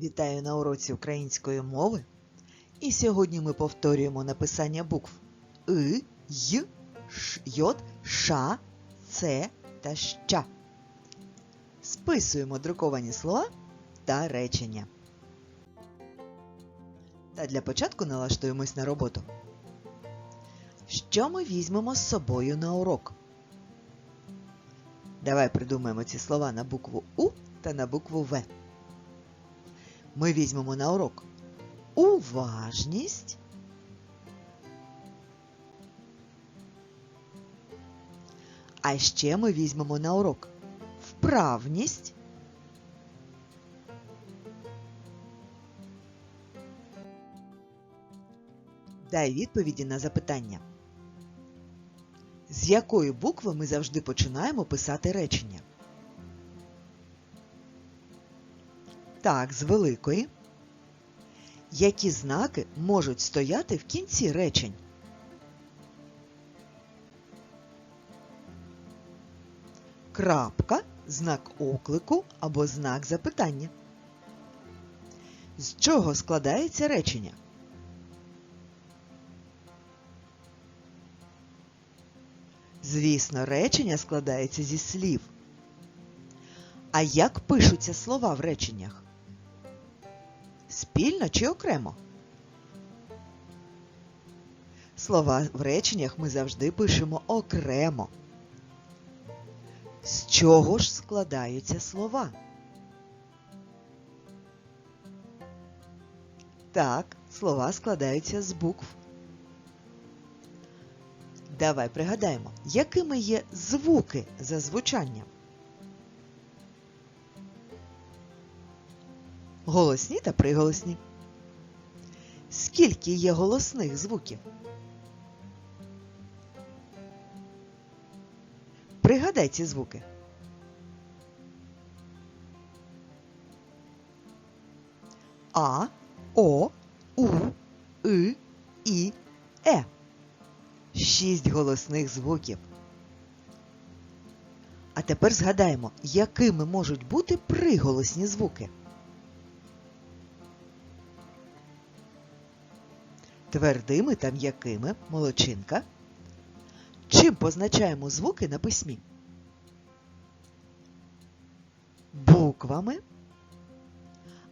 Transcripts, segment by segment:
Вітаю на уроці української мови. І сьогодні ми повторюємо написання букв И, Й, Ш, Й, Ш, Ц та Щ. Списуємо друковані слова та речення. Та для початку налаштуємось на роботу. Що ми візьмемо з собою на урок? Давай придумаємо ці слова на букву У та на букву В. Ми візьмемо на урок уважність, а ще ми візьмемо на урок вправність, Дай відповіді на запитання. З якої букви ми завжди починаємо писати речення? Так, з великої. Які знаки можуть стояти в кінці речень? Крапка, знак оклику або знак запитання. З чого складається речення? Звісно, речення складається зі слів. А як пишуться слова в реченнях? Спільно чи окремо? Слова в реченнях ми завжди пишемо окремо. З чого ж складаються слова? Так, слова складаються з букв. Давай пригадаємо, якими є звуки за звучанням? Голосні та приголосні. Скільки є голосних звуків? Пригадай ці звуки. А, О, У, И, І, Е. Шість голосних звуків. А тепер згадаємо, якими можуть бути приголосні звуки. Твердими та м'якими молодчинка. Чим позначаємо звуки на письмі? Буквами.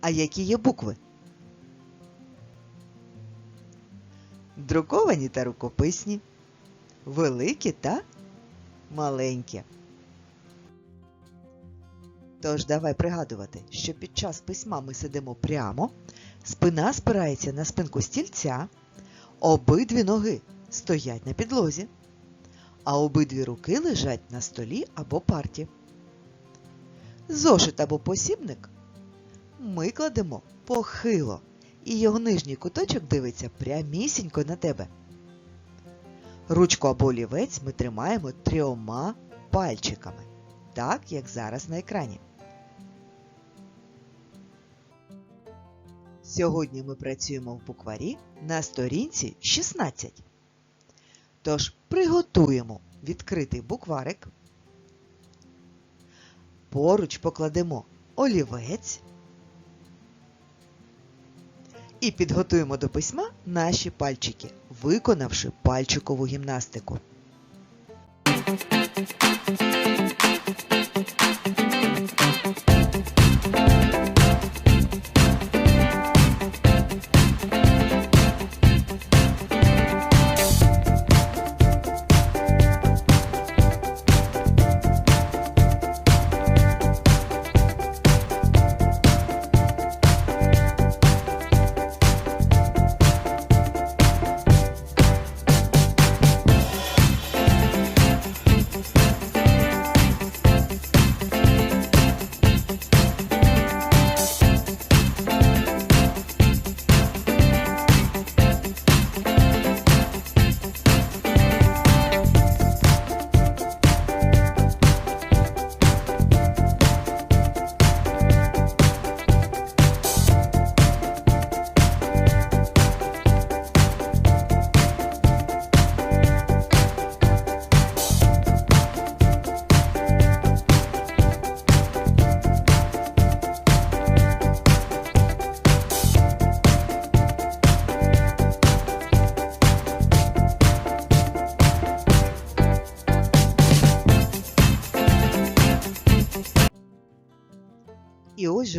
А які є букви? Друковані та рукописні, великі та маленькі. Тож давай пригадувати, що під час письма ми сидимо прямо, спина спирається на спинку стільця, обидві ноги стоять на підлозі, а обидві руки лежать на столі або парті. Зошит або посібник ми кладемо похило, і його нижній куточок дивиться прямісінько на тебе. Ручку або олівець ми тримаємо трьома пальчиками, так як зараз на екрані. Сьогодні ми працюємо в букварі на сторінці 16. Тож приготуємо відкритий букварик. Поруч покладемо олівець і підготуємо до письма наші пальчики, виконавши пальчикову гімнастику.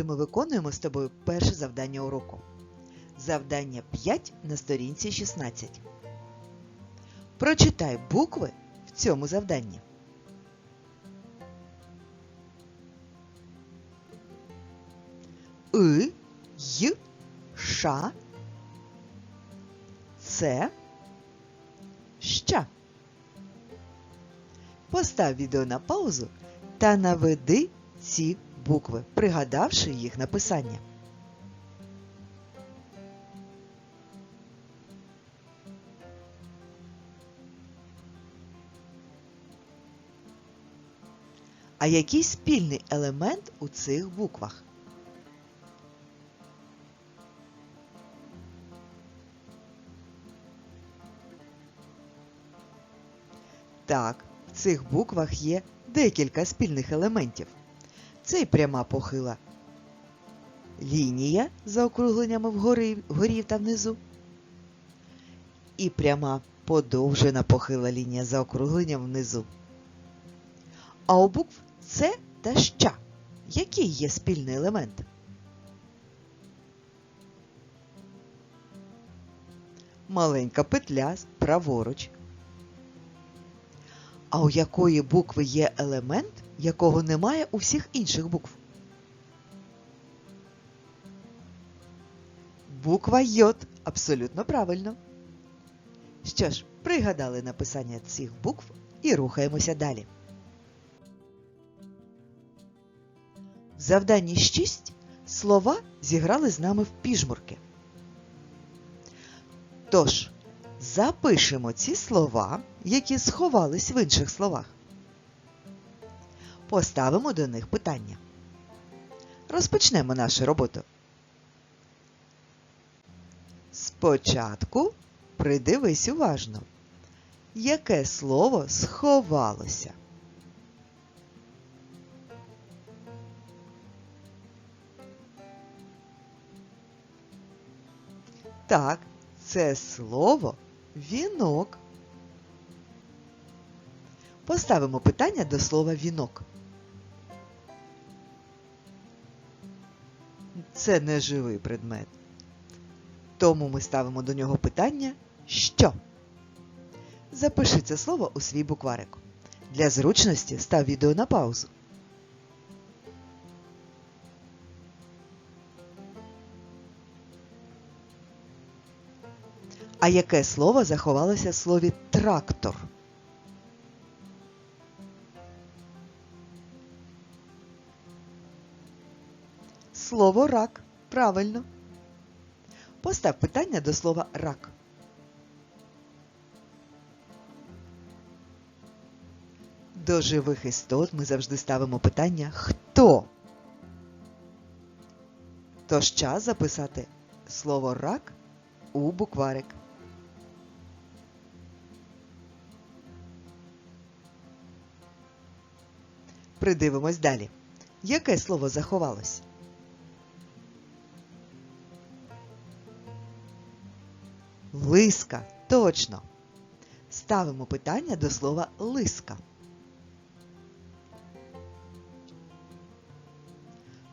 Ми виконуємо з тобою перше завдання уроку. Завдання 5 на сторінці 16. Прочитай букви в цьому завданні. И, Й, Ш, Ц, Щ. Постав відео на паузу та наведи ці букви, пригадавши їх написання. А який спільний елемент у цих буквах? Так, в цих буквах є декілька спільних елементів. Це й пряма похила лінія за округленнями вгори, вгорі та внизу. І пряма подовжена похила лінія за округленням внизу. А у букв С та Щ який є спільний елемент? Маленька петля праворуч. А у якої букви є елемент, якого немає у всіх інших букв? Буква Й. Абсолютно правильно. Що ж, пригадали написання цих букв і рухаємося далі. В завданні 6 слова зіграли з нами в піжмурки. Тож, запишемо ці слова, які сховались в інших словах. Поставимо до них питання. Розпочнемо нашу роботу. Спочатку придивись уважно, яке слово сховалося. Так, це слово вінок. Поставимо питання до слова вінок. Це не живий предмет. Тому ми ставимо до нього питання що. Запиши це слово у свій букварик. Для зручності став відео на паузу. А яке слово заховалося в слові трактор? Слово рак. Правильно. Постав питання до слова рак. До живих істот ми завжди ставимо питання хто. Тож час записати слово рак у букварик. Придивимось далі. Яке слово заховалось? Лиска. Точно. Ставимо питання до слова лиска.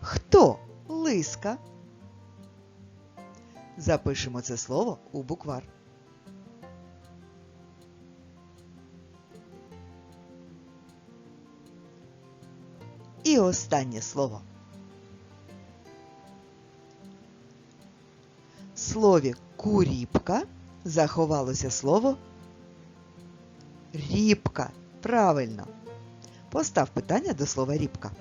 Хто лиска? Запишемо це слово у буквар. Останнє слово. В слові куріпка заховалося слово рібка. Правильно. Постав питання до слова рібка.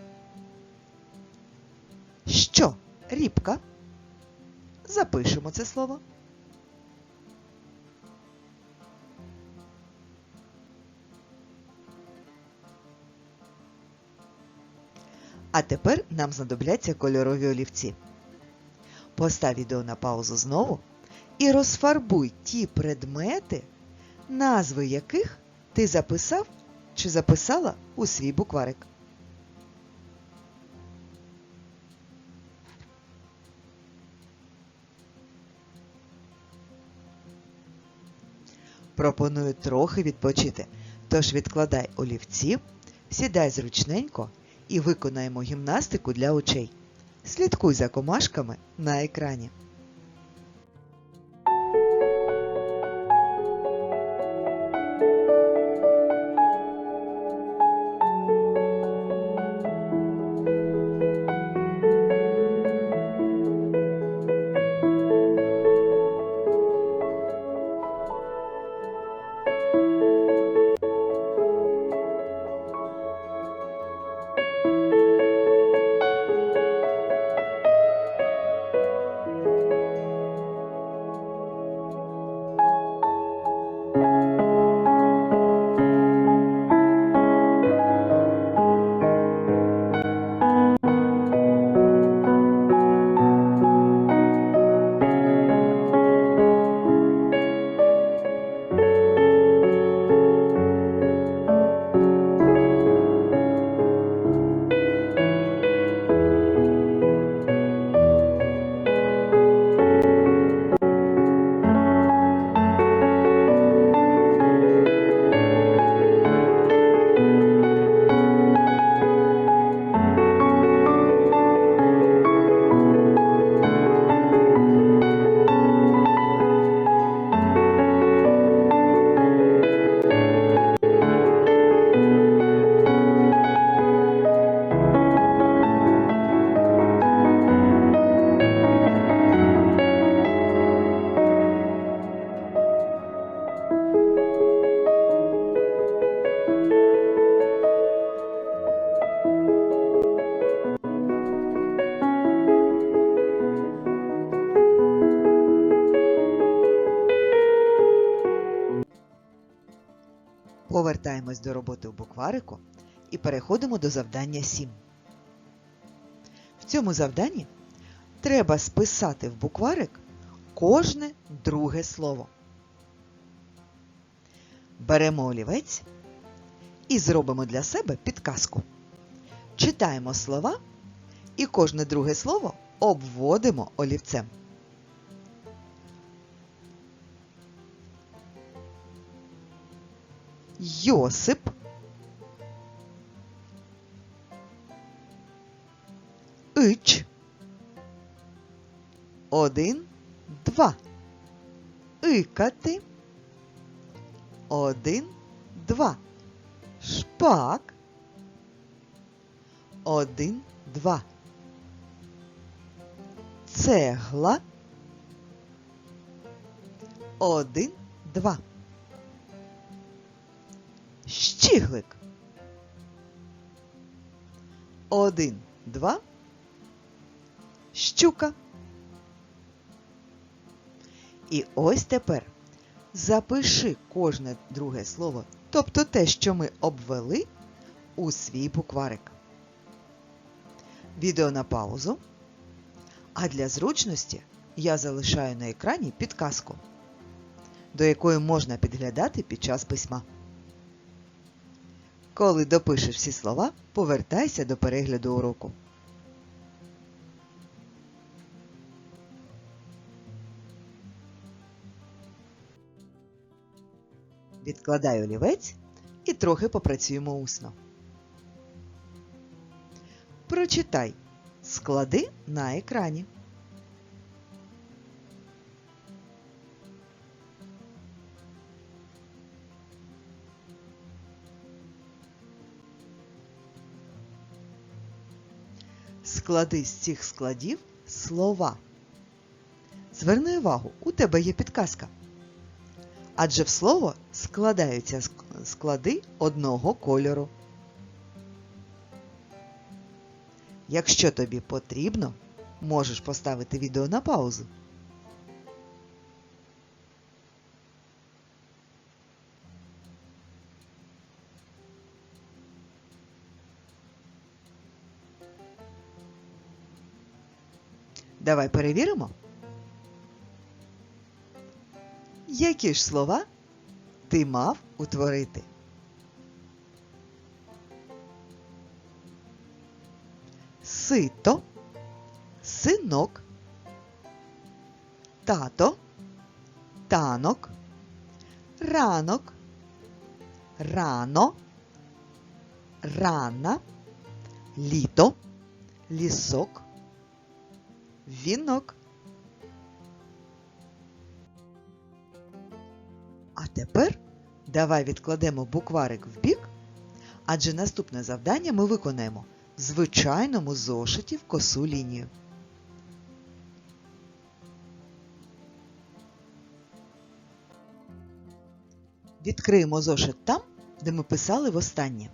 Що рібка? Запишемо це слово. А тепер нам знадобляться кольорові олівці. Постав відео на паузу знову і розфарбуй ті предмети, назви яких ти записав чи записала у свій букварик. Пропоную трохи відпочити, тож відкладай олівці, сідай зручненько і виконаємо гімнастику для очей. Слідкуй за комашками на екрані. Повертаємось до роботи в букварику і переходимо до завдання 7. В цьому завданні треба списати в букварик кожне друге слово. Беремо олівець і зробимо для себе підказку. Читаємо слова і кожне друге слово обводимо олівцем. Йосип. Ич. Один, два. Икати. Один, два. Шпак. Один, два. Цегла. Один, два. Щіглик. Один, два. Щука. І ось тепер запиши кожне друге слово, тобто те, що ми обвели, у свій букварик. Відео на паузу. А для зручності я залишаю на екрані підказку, до якої можна підглядати під час письма. Коли допишеш всі слова, повертайся до перегляду уроку. Відкладай олівець і трохи попрацюємо усно. Прочитай склади на екрані. Склади з цих складів слова. Зверни увагу, у тебе є підказка. Адже в слово складаються склади одного кольору. Якщо тобі потрібно, можеш поставити відео на паузу. Давай перевіримо. Які ж слова ти мав утворити? Сито, синок, тато, танок, ранок, рано, рана, літо, лісок, вінок. А тепер давай відкладемо букварик в бік, адже наступне завдання ми виконаємо в звичайному зошиті в косу лінію. Відкриємо зошит там, де ми писали востаннє.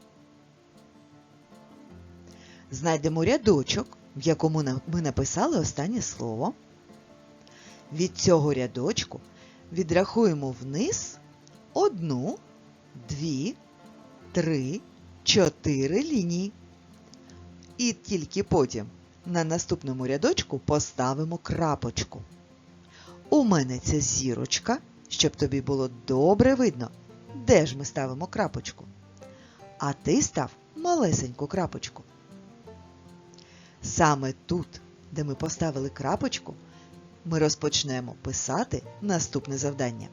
Знайдемо рядочок, в якому ми написали останнє слово. Від цього рядочку відрахуємо вниз одну, дві, три, чотири лінії. І тільки потім на наступному рядочку поставимо крапочку. У мене це зірочка, щоб тобі було добре видно, де ж ми ставимо крапочку. А ти став малесеньку крапочку. Саме тут, де ми поставили крапочку, ми розпочнемо писати наступне завдання.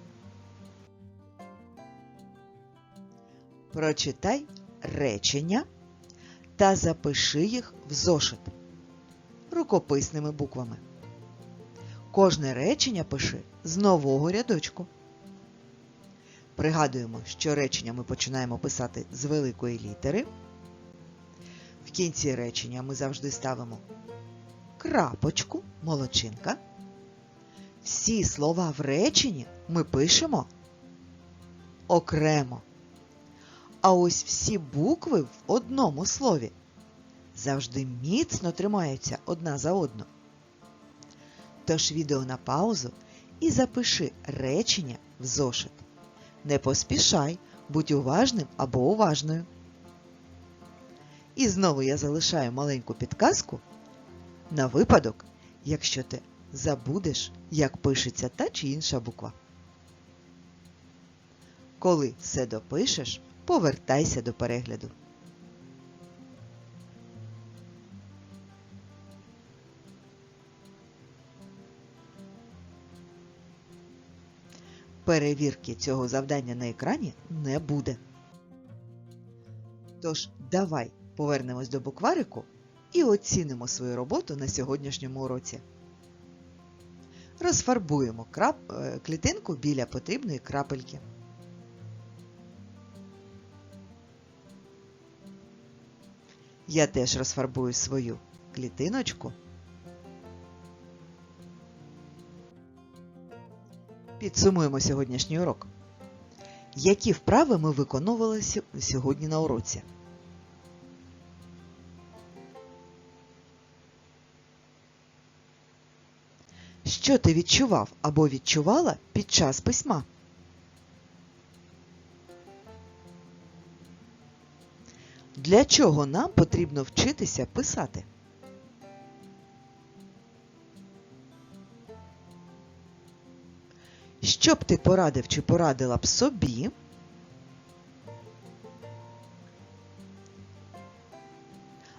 Прочитай речення та запиши їх в зошит рукописними буквами. Кожне речення пиши з нового рядочку. Пригадуємо, що речення ми починаємо писати з великої літери. В кінці речення ми завжди ставимо крапочку, молочинка. Всі слова в реченні ми пишемо окремо. А ось всі букви в одному слові завжди міцно тримаються одна за одну. Тож відео на паузу і запиши речення в зошит. Не поспішай, будь уважним або уважною. І знову я залишаю маленьку підказку на випадок, якщо ти забудеш, як пишеться та чи інша буква. Коли все допишеш, повертайся до перегляду. Перевірки цього завдання на екрані не буде. Тож давай повернемось до букварику і оцінимо свою роботу на сьогоднішньому уроці. Розфарбуємо крап... е, клітинку біля потрібної крапельки. Я теж розфарбую свою клітиночку. Підсумуємо сьогоднішній урок. Які вправи ми виконували сьогодні на уроці? Що ти відчував або відчувала під час письма? Для чого нам потрібно вчитися писати? Що б ти порадив чи порадила б собі?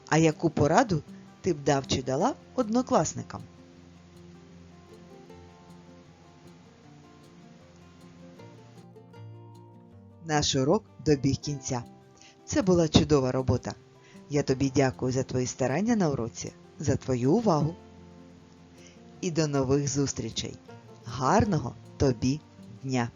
А яку пораду ти б дав чи дала однокласникам? Наш урок добіг кінця. Це була чудова робота. Я тобі дякую за твої старання на уроці, за твою увагу. І до нових зустрічей. Гарного тобі дня!